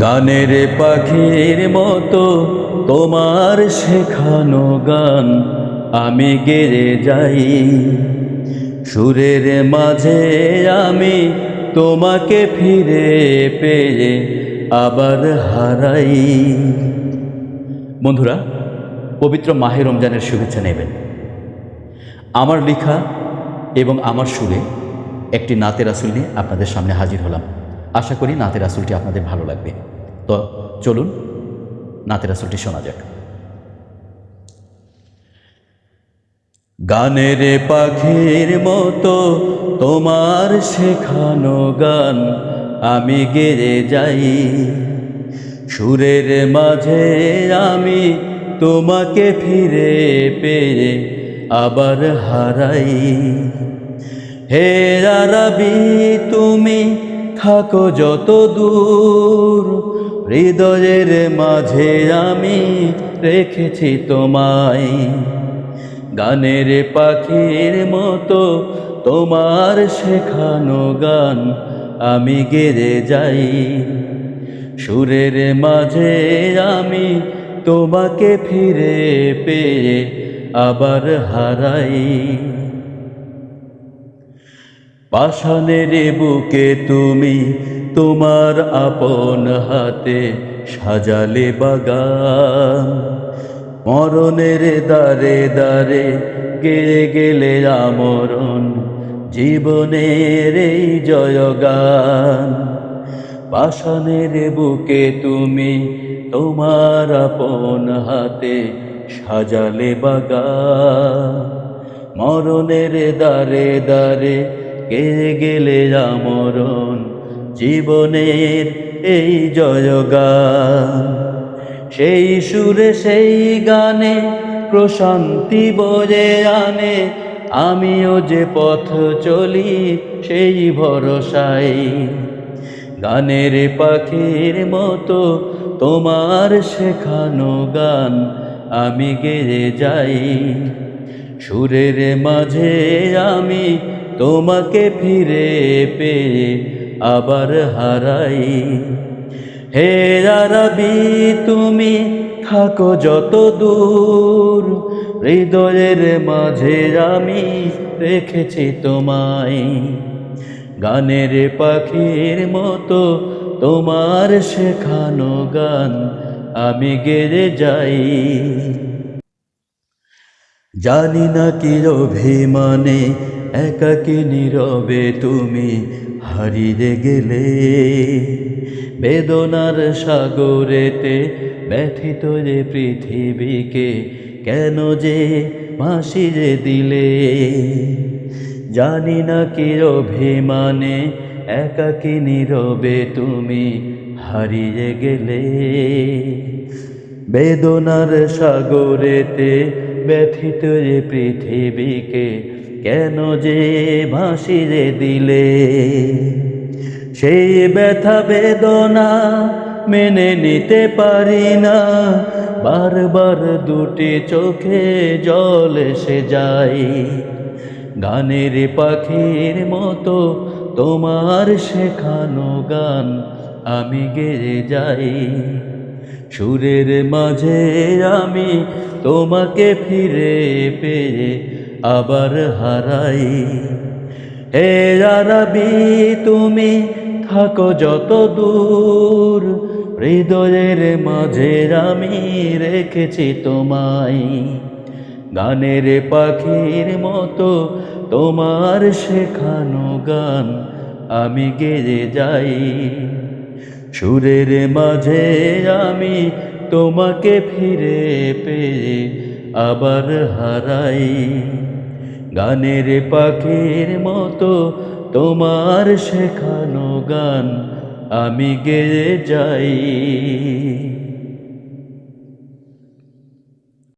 গানের পাখির মতো তোমার শেখানো গান আমি গেড়ে যাই। সুরের মাঝে আমি তোমাকে ফিরে পেয়ে আবার হারাই। বন্ধুরা, পবিত্র মাহে রমজানের শুভেচ্ছা নেবেন। আমার লেখা এবং আমার সুরে একটি নাতের আসুল নিয়ে আপনাদের সামনে হাজির হলাম। আশা করি নাতের আসুলটি আপনাদের ভালো লাগবে। তো চলুন নাতের আসুলটি শোনা যাক। গানের পাখির মতো তোমার শেখানো গান আমি গেড়ে যাই। সুরের মাঝে আমি তোমাকে ফিরে পেয়ে আবার হারাই। হে আরবি তুমি থাকো যত দূর, হৃদয়ের মাঝে আমি রেখেছি তোমায়। গানের পাখির মতো তোমার শেখানো গান আমি গেড়ে যাই। সুরের মাঝে আমি তোমাকে ফিরে পেয়ে আবার হারাই। পাষাণের বুকে তুমি তোমার আপন হাতে সাজালে বাগান। মরণের দ্বারে দ্বারে গেলে গেলে আমরণ জীবনের এই জয়গান। পাষাণের বুকে তুমি তোমার আপন হাতে সাজালে বাগান। মরণের দ্বারে দ্বারে কে গেলে আমরণ জীবনের এই জয়গান। সেই সুরে, সেই গানে প্রশান্তি বজে আনে। আমিও যে পথ চলি, সেই ভরসায়। গানের পাখির মতো তোমার শেখানো গান, আমি গেড়ে যাই। সুরের মাঝে আমি তোমাকে ফিরে পেয়ে আবার হারাই। হে আরবি, তুমি থাকো যত দূর, হৃদয়ের মাঝে আমি রেখেছি তোমায়। গানের পাখির মতো তোমার শেখানো গান আমি গেড়ে যাই। জানি না কি অভিমানে একাকি নীরবে তুমি হারিয়ে গেলে। বেদনার সাগরেতে ব্যথিত যে পৃথিবীকে কেন যে ভাসিয়ে দিলে? জানি না কি অভিমানে একাকি নীরবে তুমি হারিয়ে গেলে। বেদনার সাগরেতে ব্যথিত যে পৃথিবীকে কেন যে ভাসিয়ে দিলে? সেই ব্যথা বেদনা মেনে নিতে পারি না। বারবার দুটি চোখে জল এসে যায়। গানের পাখির মতো তোমার শেখানো গান আমি গেড়ে যাই। সুরের মাঝে আমি তোমাকে ফিরে পেয়ে আবার হারাই। হে আরবি, তুমি থাকো যত দূর, হৃদয়ের মাঝে আমি রেখেছি তোমায়। গানের পাখির মতো তোমার শেখানো গান আমি গেড়ে যাই। সুরের মাঝে আমি তোমাকে ফিরে পেয়ে আবার হারাই। গানের পাখির মতো তোমার শেখানো গান আমি গে যাই।